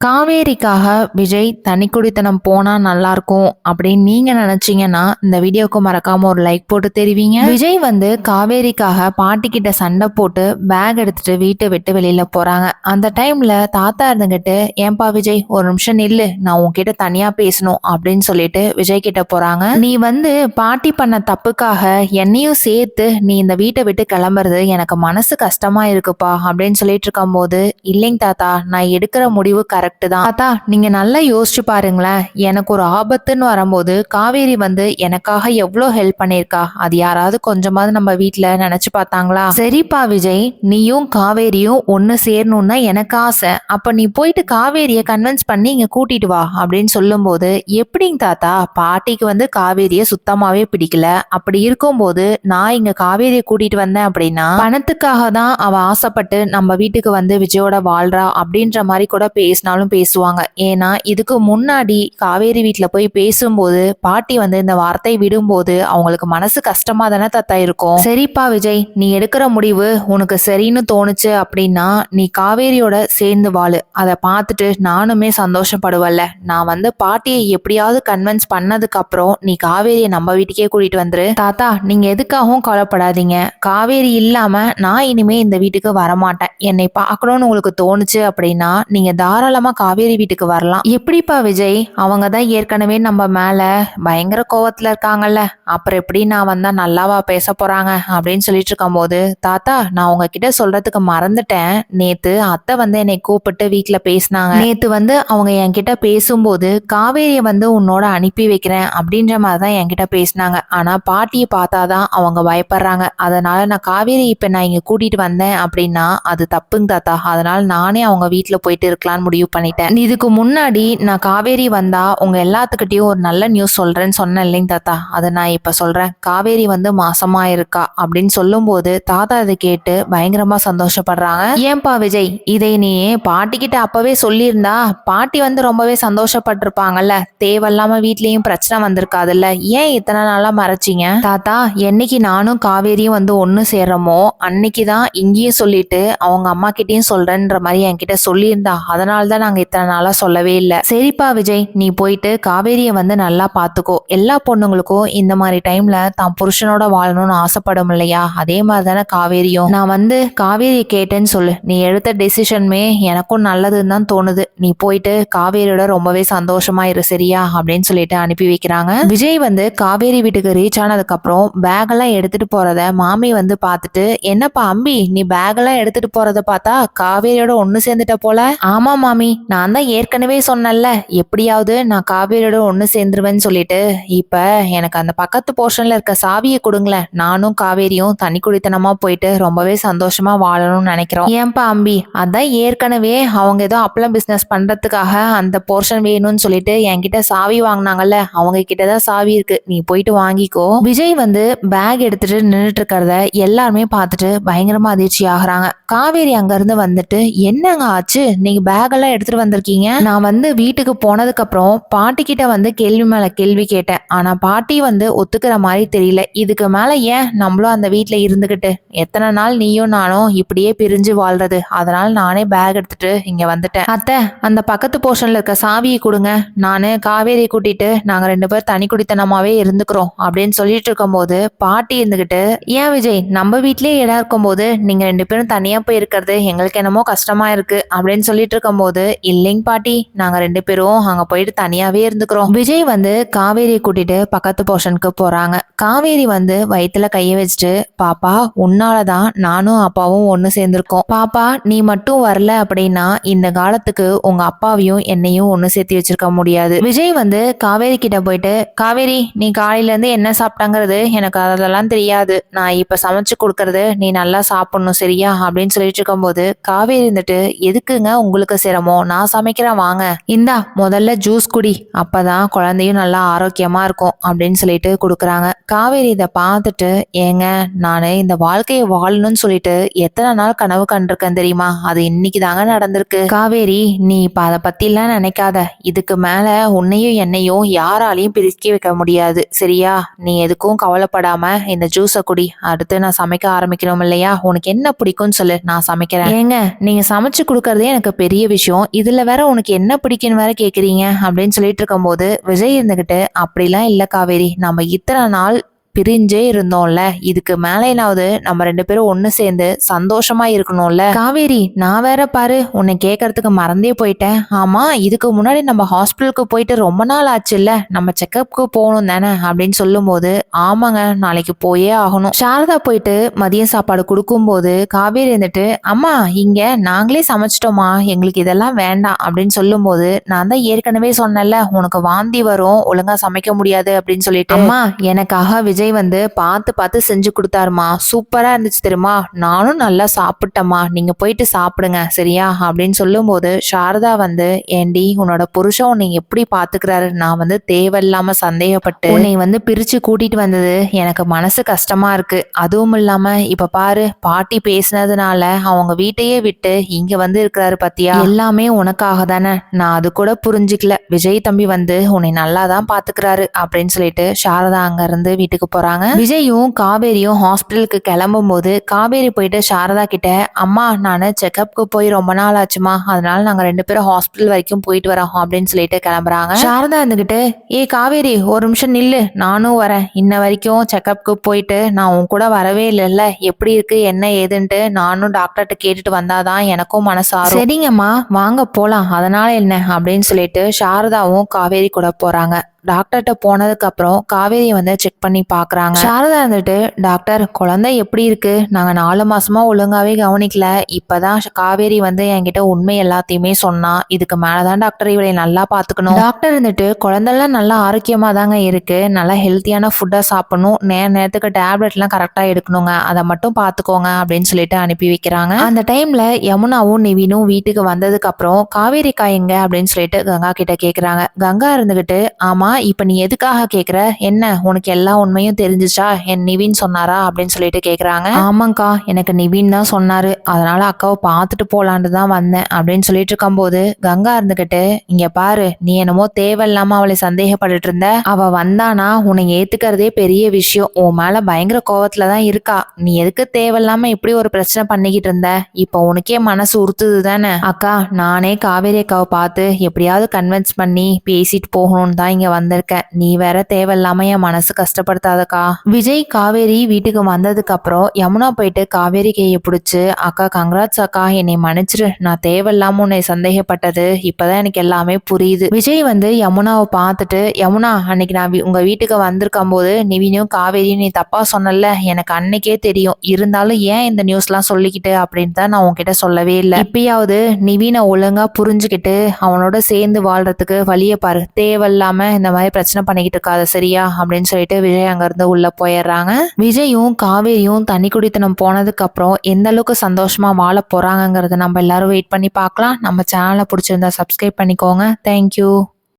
காவேரிக்காக விஜய் தனி குடித்தனம் போனால் நல்லா இருக்கும் அப்படின்னு நீங்கள் நினச்சிங்கன்னா இந்த வீடியோக்கு மறக்காம ஒரு லைக் போட்டு தெரிவிங்க. விஜய் வந்து காவேரிக்காக பாட்டிக்கிட்ட சண்டை போட்டு பேக் எடுத்துட்டு வீட்டை விட்டு வெளியில் போகிறாங்க அந்த டைமில் தாத்தா இருந்துகிட்டு ஏன்பா விஜய் ஒரு நிமிஷம் நில்லு நான் உன்கிட்ட தனியாக பேசணும் அப்படின்னு சொல்லிட்டு விஜய் கிட்ட போகிறாங்க நீ வந்து பாட்டி பண்ண தப்புக்காக என்னையும் சேர்த்து நீ இந்த வீட்டை விட்டு கிளம்புறது எனக்கு மனசு கஷ்டமாக இருக்குப்பா அப்படின்னு சொல்லிட்டு இருக்கும்போது இல்லைங்க தாத்தா நான் எடுக்கிற முடிவு கரெக்ட் தான். தாத்தா நீங்க நல்லா யோசிச்சு பாருங்களேன். எனக்கு ஒரு ஆபத்துன்னு வரும்போது காவேரி வந்து எனக்காக எவ்வளோ ஹெல்ப் பண்ணியிருக்கா? அது யாராவது கொஞ்சமாவது நம்ம வீட்டில் நினைச்சு பார்த்தாங்களா? சரிப்பா விஜய் நீயும் காவேரியும் ஒன்று சேரணும்னா எனக்கு ஆசை. அப்போ நீ போயிட்டு காவேரியை கன்வின்ஸ் பண்ணி இங்கே கூட்டிட்டு வா அப்படின்னு சொல்லும்போது எப்படிங்க தாத்தா? பாட்டிக்கு வந்து காவேரியை சுத்தமாவே பிடிக்கல. அப்படி இருக்கும்போது நான் இங்க காவேரியை கூட்டிட்டு வந்தேன் அப்படின்னா பணத்துக்காக தான் அவ ஆசைப்பட்டு நம்ம வீட்டுக்கு வந்து விஜயோட வாழ்றா அப்படின்ற மாதிரி கூட பேசினாலும் பேசுவாங்க. ஏன்னா இதுக்கு முன்னாடி காவேரி வீட்டில் போய் பேசும்போது பாட்டி வந்து இந்த வார்த்தை விடும்போது அவங்களுக்கு மனசு கஷ்டமா தானே தத்தா இருக்கும். சரிப்பா விஜய் நீ எடுக்கிற முடிவு உனக்கு சரின்னு தோணுச்சு அப்படின்னா நீ காவேரியோட சேர்ந்து வாழு. அதை பார்த்துட்டு நானுமே சந்தோஷப்படுவல்ல. நான் வந்து பாட்டியை எப்படியாவது கன்வின்ஸ் பண்ணதுக்கு அப்புறம் நீ காவேரியை நம்ம வீட்டுக்கே கூட்டிட்டு வந்துரு. தாத்தா நீங்க எதுக்காகவும் கவலைப்படாதீங்க. காவேரி இல்லாம நான் இனிமே இந்த வீட்டுக்கு வரமாட்டேன். என்னை பார்க்கணும்னு உங்களுக்கு தோணுச்சு அப்படின்னா நீங்க தாராளமா காவேரி வீட்டுக்கு வரலாம். எப்படிப்பா விஜய்? அவங்க தான் ஏற்கனவே நம்ம மேல பயங்கர கோவத்துல இருக்காங்கல்ல. அப்புறம் எப்படி நான் வந்தா நல்லாவா பேச போறாங்க அப்படின்னு சொல்லிட்டு இருக்கும்போது தாத்தா நான் உங்ககிட்ட சொல்றதுக்கு மறந்துட்டேன். நேத்து அத்தை வந்து என்னை கூப்பிட்டு வீட்டுல பேசினாங்க. நேத்து வந்து அவங்க என்கிட்ட பேசும்போது காவேரியை வந்து உன்னோட அனுப்பி வைக்கிறேன் அப்படின்ற மாதிரி தான் என்கிட்ட பேசினாங்க. ஆனா பாட்டியை பார்த்தாதான் அவங்க பயப்படுறாங்க. அதனால நான் காவேரி இப்ப நான் இங்க கூட்டிட்டு வந்தேன் அப்படின்னா அது தப்புங்க தாத்தா. அதனால நானே அவங்க வீட்டுல போயிட்டு இருக்கலாம்னு முடிவு பண்ணிட்டேன். இதுக்கு முன்னாடி நான் காவேரி வந்தா உங்க எல்லாத்துக்கிட்டையும் ஒரு நல்ல நியூஸ் சொல்றேன்னு சொன்னேன் இல்லைங்க தாத்தா? அதை நான் இப்ப சொல்றேன். காவேரி வந்து மாசமா இருக்கா? அப்படின்னு சொல்லும்போது தாத்தா இதை கேட்டு பயங்கரமா சந்தோஷப்படுறாங்க. ஏன்பா விஜய் இதை நீ பாட்டிக்கிட்ட அப்பவே சொல்லியிருந்தா பாட்டி வந்து ரொம்பவே சந்தோஷப்பட்டிருப்பாங்கல்ல? தேவையில்லாம வீட்லயும் பிரச்சனை வந்திருக்காதுல்ல? ஏன் இத்தனை நாளா மறைச்சிங்க? தாத்தா என்னைக்கு நானும் காவேரியும் வந்து ஒன்று சேர்றோமோ அன்னைக்கு தான் இங்கேயும் சொல்லிட்டு அவங்க அம்மா கிட்டயும் சொல்றேன்ற மாதிரி என்கிட்ட சொல்லியிருந்தா. அதனால தான் நாங்கள் இத்தனை நாளாக சொல்லவே இல்லை. சரிப்பா விஜய் நீ போயிட்டு காவேரியை வந்து நல்லா பார்த்துக்கோ எல்லா பொண்ணுங்களுக்கும் இந்த மாதிரி டைம்ல தான் புருஷனோட வாழணும்னு ஆசைப்படும் இல்லையா? அதே மாதிரி தானே காவேரியும். நான் வந்து காவேரியை கேட்டேன்னு சொல்லு. நீ எடுத்த டெசிஷனுமே எனக்கும் நல்லதுன்னு தான் தோணுது. நீ போயிட்டு காவேரியோட ரொம்பவே சந்தோஷமா இரு சரியா? அப்படின்னு சொல்லிட்டு அனுப்பி வைக்கிறாங்க. விஜய் வந்து காவேரி வீட்டுக்கு ரீச் ஆனதுக்கு அப்புறம் பேக் எல்லாம் எடுத்துட்டு போறத மாமி வந்து பார்த்துட்டு என்னப்பா அம்பி நீ பேக் எல்லாம் எடுத்துட்டு போறத பார்த்தா காவேரியோட ஒண்ணு சேர்ந்துட்ட போல? ஆமா மாமி நான் தான் ஏற்கனவே சொன்னேன்ல எப்படியாவது நான் காவேரியோட ஒன்று சேர்ந்துருவேன்னு சொல்லிட்டு. இப்ப எனக்கு அந்த பக்கத்து போர்ஷன்ல இருக்க சாவியை கொடுங்களேன். நானும் காவேரியும் தனி குடித்தனமா போயிட்டு ரொம்பவே சந்தோஷமா வாழணும்னு நினைக்கிறோம். ஏன்பா அம்பி அதான் ஏற்கனவே அவங்க ஏதோ அப்பளம் பிசினஸ் பண்றதுக்காக அந்த போர்ஷன் வேணும்னு சொல்லிட்டு என்கிட்ட சாவி வாங்கினாங்கல்ல அவங்க கிட்ட தான் சாவி இருக்கு. நீ போயிட்டு வாங்கிக்கோ. விஜய் வந்து பேக் எடுத்துட்டு நின்றுட்டு இருக்கிறத எல்லாருமே பார்த்துட்டு பயங்கரமா அதிர்ச்சி ஆகுறாங்க. காவேரி அங்க இருந்து வந்துட்டு என்னங்க ஆச்சு? நீங்க பேக் எல்லாம் எடுத்துட்டு வந்திருக்கீங்க. நான் வந்து வீட்டுக்கு போனதுக்கு அப்புறம் பாட்டி கிட்ட வந்து கேள்வி மேல கேள்வி கேட்டேன். ஆனா பாட்டி வந்து ஒத்துக்கிற மாதிரி தெரியல. இதுக்கு மேல ஏன் நம்மளும் அந்த வீட்டுல இருந்துகிட்டு? எத்தனை நாள் நீயும் நானும் இப்படியே பிரிஞ்சு வாழ்றது? அதனால நானே பேக் எடுத்துட்டு இங்க வந்துட்டேன். அத்தை அந்த பக்கத்து போர்ஷன்ல இருக்க சாவியை கொடுங்க. நானு காவேரி கூட்டிட்டு நாங்க ரெண்டு பேர் தனி குடித்தனமாவே இருந்துக்கிறோம் அப்படின்னு சொல்லிட்டு இருக்கும்போது பாட்டி இருந்துகிட்டு ஏன் விஜய் நம்ம வீட்லயே இடம் இருக்கும் போது நீங்க ரெண்டு பேரும் தனியா போய் இருக்கிறது எங்களுக்கு என்னமோ கஷ்டமா இருக்கு? அப்படின்னு சொல்லிட்டு இருக்கும்போது இல்லைங்க பாட்டி. நாங்க ரெண்டு பேரும் அங்க போயிட்டு தனியாவே இருந்துக்கிறோம். விஜய் வந்து காவேரியை கூட்டிட்டு பக்கத்து போர்ஷனுக்கு போறாங்க. காவேரி வந்து வயித்துல கைய வச்சுட்டு பாப்பா உன்னாலதான் நானும் அப்பாவும் ஒன்னு சேர்ந்திருக்கோம். பாப்பா நீ மட்டும் வரல அப்படின்னா இந்த காலத்துக்கு உங்க அப்பாவையும் என்னையும் ஒன்னு சேர்த்து வச்சிருக்க முடியாது. விஜய் வந்து காவேரி கிட்ட போயிட்டு காவேரி நீ காலையில இருந்து என்ன சாப்பிட்டாங்கிறது? எனக்கு அதெல்லாம் தெரியாது. நான் இப்ப சமைச்சு கொடுக்கறது நீ நல்லா சாப்பிடணும் சரியா? அப்படின்னு சொல்லிட்டு இருக்கும்போது காவேரி இருந்துட்டு எதுக்குங்க உங்களுக்கு சிரமம்? நான் சமைக்கிறேன் வாங்க. இந்தா முதல்ல ஜூஸ் குடி. அப்பதான் குழந்தையும் நல்லா ஆரோக்கியமா இருக்கும் அப்படின்னு சொல்லிட்டு கொடுக்குறாங்க. காவேரி இதை பார்த்துட்டு ஏங்க நான் இந்த வாழ்க்கையை வாழணும்னு சொல்லிட்டு எத்தனை நாள் கனவு கண்டிருக்கேன் தெரியுமா? அது இன்னைக்கு தாங்க நடந்திருக்கு. காவேரி நீ இப்ப அதை பத்திலாம் நினைக்காத. இதுக்கு மேல உன்னையும் என்னையும் யாராலையும் பிரிக்க வைக்க முடியாது. சரியா? நீ எதுக்கும் கவலைப்படாம இந்த ஜூஸை குடி. அடுத்து நான் சமைக்க ஆரம்பிக்கணும் இல்லையா? உனக்கு என்ன பிடிக்கும்னு சொல்லு. நான் சமைக்கிறேன். ஏங்க நீங்க சமைச்சு கொடுக்கறதே எனக்கு பெரிய விஷயம். இதுல வேற உனக்கு என்ன பிடிக்குன்னு வேற கேக்குறீங்க? அப்படின்னு சொல்லிட்டு இருக்கும்போது விஜய் இருந்துகிட்டு அப்படிலாம் இல்ல காவேரி. நம்ம இத்தனை நாள் பிரிஞ்சே இருந்தோம்ல. இதுக்கு மேலேனாவது நம்ம ரெண்டு பேரும் ஒன்று சேர்ந்து சந்தோஷமா இருக்கணும்ல. காவேரி நான் வேற பாரு உன்னை கேட்கறதுக்கு மறந்தே போயிட்டேன். ஆமா இதுக்கு முன்னாடி நம்ம ஹாஸ்பிட்டலுக்கு போயிட்டு ரொம்ப நாள் ஆச்சுல்ல. நம்ம செக்கப்புக்கு போகணும் தானே அப்படின்னு சொல்லும்போது ஆமாங்க நாளைக்கு போயே ஆகணும். சாரதா போயிட்டு மதியம் சாப்பாடு கொடுக்கும்போது காவேரி இருந்துட்டு அம்மா இங்க நாங்களே சமைச்சிட்டோமா எங்களுக்கு இதெல்லாம் வேண்டாம். அப்படின்னு சொல்லும்போது நான் தான் ஏற்கனவே சொன்னேன்ல உனக்கு வாந்தி வரும். ஒழுங்கா சமைக்க முடியாது. அப்படின்னு சொல்லிட்டு அம்மா எனக்காக விஜய் விஜய் வந்து பார்த்து பார்த்து செஞ்சு கொடுத்தாருமா. சூப்பராக இருந்துச்சு தெரியுமா? நானும் நல்லா சாப்பிட்டேம்மா. நீங்கள் போயிட்டு சாப்பிடுங்க சரியா? அப்படின்னு சொல்லும்போது சாரதா வந்து ஏண்டி உன்னோட புருஷன் உன்னை எப்படி பார்த்துக்கிறாரு? நான் வந்து தேவையில்லாமல் சந்தேகப்பட்டு உன்னை வந்து பிரித்து கூட்டிகிட்டு வந்தது எனக்கு மனசு கஷ்டமாக இருக்குது அதுவும் இல்லாமல் இப்போ பாரு பாட்டி பேசினதுனால அவங்க வீட்டையே விட்டு இங்கே வந்து இருக்கிறாரு பார்த்தியா எல்லாமே உனக்காக தானே. நான் அது கூட புரிஞ்சுக்கல. விஜய் தம்பி வந்து உன்னை நல்லா தான் பார்த்துக்கிறாரு. அப்படின்னு சொல்லிட்டு சாரதா அங்கேருந்து வீட்டுக்கு போறாங்க. விஜயும் காவேரியும் ஹாஸ்பிட்டலுக்கு கிளம்பும் போது காவேரி போயிட்டு சாரதா கிட்ட அம்மா நான் செக்கப்க்கு போய் ரொம்ப நாள் ஆச்சுமா அதனால நாங்க ரெண்டு பேரும் ஹாஸ்பிட்டல் வரைக்கும் போயிட்டு வரோம் அப்படின்னு சொல்லிட்டு கிளம்புறாங்க. சாரதா இருந்துகிட்டு ஏ காவேரி ஒரு நிமிஷம் நில்லு. நானும் வரேன். இன்ன வரைக்கும் செக்கப்க்கு போயிட்டு நான் உன் கூட வரவே இல்லைல்ல. எப்படி இருக்கு? என்ன ஏதுன்ட்டு நானும் டாக்டர்கிட்ட கேட்டுட்டு வந்தாதான் எனக்கும் மனசு சரிங்கம்மா. வாங்க போலாம். அதனால என்ன? அப்படின்னு சொல்லிட்டு சாரதாவும் காவேரி கூட போறாங்க. டாக்டர்கிட்ட போனதுக்கப்புறம் காவேரியை வந்து செக் பண்ணி பார்க்குறாங்க சாரதா இருந்துட்டு டாக்டர் குழந்தை எப்படி இருக்கு? நாங்கள் நாலு மாசமா ஒழுங்காவே கவனிக்கல. இப்பதான் காவேரி வந்து என்கிட்ட உண்மை எல்லாத்தையுமே சொன்னா. இதுக்கு மேலதான் டாக்டர் இவளை நல்லா பார்த்துக்கணும் டாக்டர் இருந்துட்டு குழந்தைலாம் நல்லா ஆரோக்கியமா தாங்க இருக்கு. நல்லா ஹெல்த்தியான ஃபுட்டா சாப்பிடணும். நேர நேரத்துக்கு டேப்லெட்லாம் கரெக்டா எடுக்கணுங்க. அதை மட்டும் பாத்துக்கோங்க. அப்படின்னு சொல்லிட்டு அனுப்பி வைக்கிறாங்க. அந்த டைம்ல யமுனாவும் நிவினும் வீட்டுக்கு வந்ததுக்கு அப்புறம் காவேரி காயங்க அப்படின்னு சொல்லிட்டு கங்கா கிட்ட கேக்குறாங்க. கங்கா இருந்துகிட்டு ஆமா இப்போ நீ எதுக்காக கேட்குற என்ன உனக்கு எல்லா உண்மையும் தெரிஞ்சிச்சா? என் நிவின் சொன்னாரா? அப்படின்னு சொல்லிட்டு கேட்குறாங்க ஆமாங்க்கா எனக்கு நிவின் தான் சொன்னாரு. அதனால அக்காவை பார்த்துட்டு போலான்னு தான் வந்தேன் அப்படின்னு சொல்லிட்டு இருக்கும்போது கங்கா இருந்துகிட்டு இங்க பாரு நீ என்னமோ தேவையில்லாம அவளை சந்தேகப்பட்டுட்டு இருந்த. அவ வந்தானா? உன்னை ஏத்துக்கிறதே பெரிய விஷயம். உன் மேல பயங்கர கோவத்துல தான் இருக்கா. நீ எதுக்கு தேவையில்லாம இப்படி ஒரு பிரச்சனை பண்ணிக்கிட்டு இருந்த? இப்போ உனக்கே மனசு உறுத்துது தானே? அக்கா நானே காவேரி அக்காவை பார்த்து எப்படியாவது கன்வின்ஸ் பண்ணி பேசிட்டு போகணும்னு தான் இங்க வந்திருக்கேன் நீ வேற தேவையில்லாம என் மனசு கஷ்டப்படுத்தாதக்கா. விஜய் காவேரி வீட்டுக்கு வந்ததுக்கு அப்புறம் யமுனா போயிட்டு காவேரி கையை பிடிச்சி அக்கா கங்க்ராட்ஸ் அக்கா என்னை மன்னிச்சிரு. நான் தேவையில்லாம உன்னை சந்தேகப்பட்டது. இப்பதான் எனக்கு எல்லாமே புரியுது. விஜய் வந்து யமுனாவை பார்த்துட்டு யமுனா அன்னைக்கு நான் உங்க வீட்டுக்கு வந்திருக்கும் போது நிவினும் காவேரியும் நீ தப்பா சொன்னல எனக்கு அன்னைக்கே தெரியும். இருந்தாலும் ஏன் இந்த நியூஸ்லாம் சொல்லிக்கிட்டு? அப்படின்னு தான் நான் உன்கிட்ட சொல்லவே இல்லை. இப்பயாவது நிவினை ஒழுங்கா புரிஞ்சுக்கிட்டு அவனோட சேர்ந்து வாழ்றதுக்கு வழியை பாரு. தேவையில்லாம இந்த மாதிரி பிரச்சனை பண்ணிக்கிட்டு இருக்காத சரியா? அப்படின்னு சொல்லிட்டு விஜய் அங்கேருந்து உள்ளே போயிடுறாங்க விஜயும் காவேரியும் தண்ணி குடித்தனம் போனதுக்கப்புறம் எந்த அளவுக்கு சந்தோஷமாக வாழ போகிறாங்கங்கிறத நம்ம எல்லாரும் வெயிட் பண்ணி பார்க்கலாம். நம்ம சேனலை பிடிச்சிருந்தா சப்ஸ்கிரைப் பண்ணிக்கோங்க. தேங்க்யூ